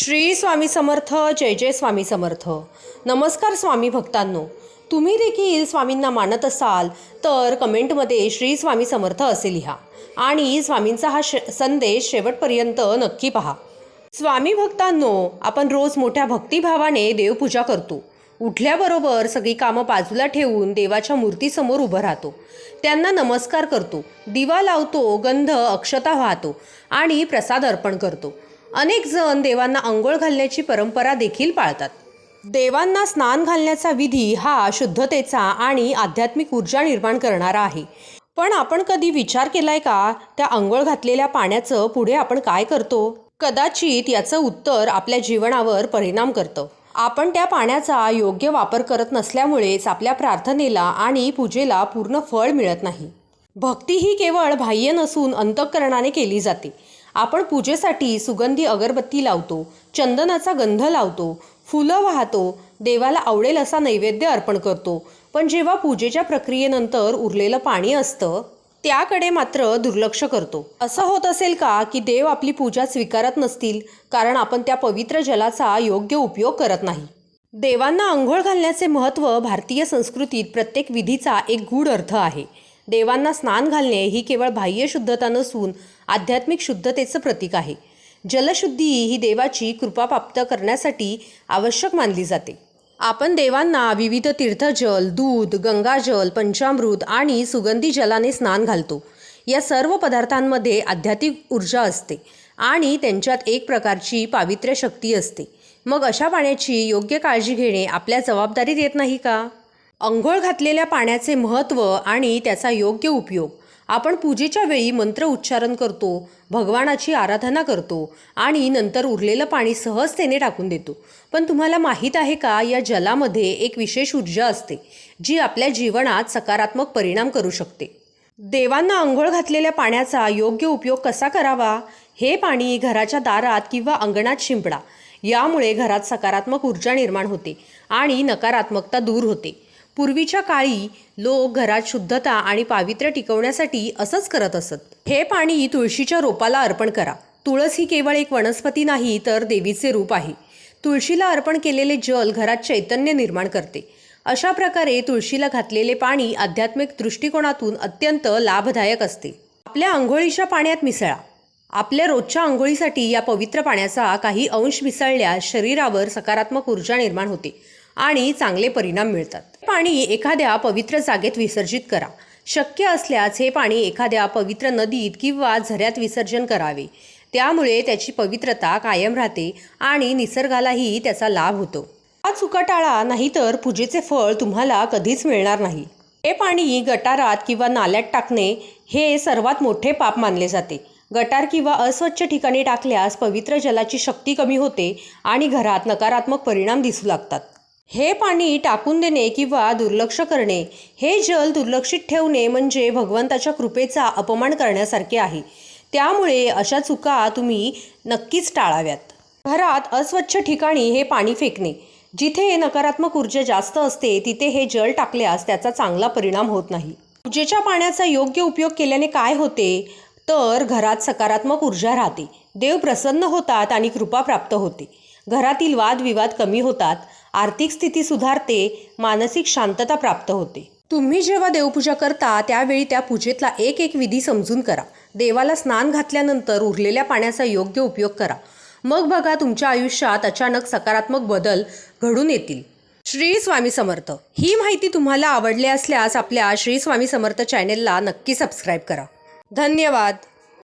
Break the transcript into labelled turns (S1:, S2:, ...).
S1: श्री स्वामी समर्थ जय जय स्वामी समर्थ. नमस्कार स्वामी भक्तांनो. तुम्ही देखील स्वामींना मानत असाल तर कमेंटमध्ये श्री स्वामी समर्थ असे लिहा आणि स्वामींचा हा श संदेश शेवटपर्यंत नक्की पहा. स्वामी भक्तांनो आपण रोज मोठ्या भक्तिभावाने देवपूजा करतो. उठल्याबरोबर सगळी कामं बाजूला ठेवून देवाच्या मूर्तीसमोर उभं राहतो. त्यांना नमस्कार करतो दिवा लावतो गंध अक्षता वाहतो आणि प्रसाद अर्पण करतो. अनेक जण देवांना आंघोळ घालण्याची परंपरा देखील पाळतात. देवांना स्नान घालण्याचा विधी हा शुद्धतेचा आणि आध्यात्मिक ऊर्जा निर्माण करणारा आहे. पण आपण कधी विचार केलाय का? त्या आंघोळ घातलेल्या पाण्याचं पुढे आपण काय करतो? कदाचित याचं उत्तर आपल्या जीवनावर परिणाम करतं. आपण त्या पाण्याचा योग्य वापर करत नसल्यामुळेच आपल्या प्रार्थनेला आणि पूजेला पूर्ण फळ मिळत नाही. भक्ती ही केवळ बाह्य नसून अंतःकरणाने केली जाते. आपण पूजेसाठी सुगंधी अगरबत्ती लावतो चंदनाचा गंध लावतो फुलं वाहतो देवाला आवडेल असा नैवेद्य अर्पण करतो. पण जेव्हा पूजेच्या प्रक्रियेनंतर उरलेलं पाणी असतं त्याकडे मात्र दुर्लक्ष करतो. असं होत असेल का की देव आपली पूजा स्वीकारत नसतील कारण आपण त्या पवित्र जलाचा योग्य उपयोग करत नाही? देवांना आंघोळ घालण्याचे महत्त्व भारतीय संस्कृतीत प्रत्येक विधीचा एक गूढ अर्थ आहे. देवांना स्नान घालणे ही केवळ बाह्य शुद्धता नसून आध्यात्मिक शुद्धतेचं प्रतीक आहे. जलशुद्धी ही देवाची कृपा प्राप्त करण्यासाठी आवश्यक मानली जाते. आपण देवांना विविध तीर्थजल दूध गंगाजल पंचामृत आणि सुगंधी जलाने स्नान घालतो. या सर्व पदार्थांमध्ये आध्यात्मिक ऊर्जा असते आणि त्यांच्यात एक प्रकारची पावित्र्य शक्ती असते. मग अशा पाण्याची योग्य काळजी घेणे आपल्या जबाबदारीत येत नाही का? अंघोळ घातलेल्या पाण्याचे महत्त्व आणि त्याचा योग्य उपयोग. आपण पूजेच्या वेळी मंत्र उच्चारण करतो भगवानाची आराधना करतो आणि नंतर उरलेलं पाणी सहजतेने टाकून देतो. पण तुम्हाला माहीत आहे का या जलामध्ये एक विशेष ऊर्जा असते जी आपल्या जीवनात सकारात्मक परिणाम करू शकते. देवांना आंघोळ घातलेल्या पाण्याचा योग्य उपयोग कसा करावा? हे पाणी घराच्या दारात किंवा अंगणात शिंपडा. यामुळे घरात सकारात्मक ऊर्जा निर्माण होते आणि नकारात्मकता दूर होते. पूर्वीच्या काळी लोक घरात शुद्धता आणि पावित्र्य टिकवण्यासाठी असंच करत असत. हे पाणी तुळशीच्या रोपाला अर्पण करा. तुळस ही केवळ एक वनस्पती नाही तर देवीचे रूप आहे. तुळशीला अर्पण केलेले जल घरात चैतन्य निर्माण करते. अशा प्रकारे तुळशीला घातलेले पाणी आध्यात्मिक दृष्टिकोनातून अत्यंत लाभदायक असते. आपल्या आंघोळीच्या पाण्यात मिसळा. आपल्या रोजच्या आंघोळीसाठी या पवित्र पाण्याचा काही अंश मिसळल्यास शरीरावर सकारात्मक ऊर्जा निर्माण होते. आणि चांगले परिणाम मिळतात. पाणी एखाद्या पवित्र जागेत विसर्जित करा. शक्य असल्यास हे पाणी एखाद्या पवित्र नदीत किंवा झऱ्यात विसर्जन करावे. त्यामुळे त्याची पवित्रता कायम राहते आणि निसर्गालाही त्याचा लाभ होतो. हा चुका टाळा नाहीतर पूजेचे फळ तुम्हाला कधीच मिळणार नाही. हे पाणी गटारात किंवा नाल्यात टाकणे हे सर्वात मोठे पाप मानले जाते. गटार किंवा अस्वच्छ ठिकाणी टाकल्यास पवित्र जलाची शक्ती कमी होते आणि घरात नकारात्मक परिणाम दिसू लागतात. हे पाणी टाकून देणे किंवा दुर्लक्ष करणे हे जल दुर्लक्षित ठेवणे म्हणजे भगवंताच्या कृपेचा अपमान करण्यासारखे आहे. त्यामुळे अशा चुका तुम्ही नक्कीच टाळाव्यात. घरात अस्वच्छ ठिकाणी हे पाणी फेकणे. जिथे नकारात्मक ऊर्जा जास्त असते तिथे हे जल टाकल्यास त्याचा चांगला परिणाम होत नाही. ऊर्जेच्या पाण्याचा योग्य उपयोग केल्याने काय होते? तर घरात सकारात्मक ऊर्जा राहते. देव प्रसन्न होतात आणि कृपा प्राप्त होते. घरातील वादविवाद कमी होतात. आर्थिक स्थिती सुधारते मानसिक शांतता प्राप्त होते. तुम्ही जेव्हा देवपूजा करता त्यावेळी त्या पूजेतला एक एक विधी समजून करा. देवाला स्नान घातल्यानंतर उरलेल्या पाण्याचा योग्य उपयोग करा. मग बघा तुमच्या आयुष्यात अचानक सकारात्मक बदल घडून येतील. श्री स्वामी समर्थ. ही माहिती तुम्हाला आवडली असल्यास आपल्या श्री स्वामी समर्थ चॅनेलला नक्की सबस्क्राईब करा. धन्यवाद.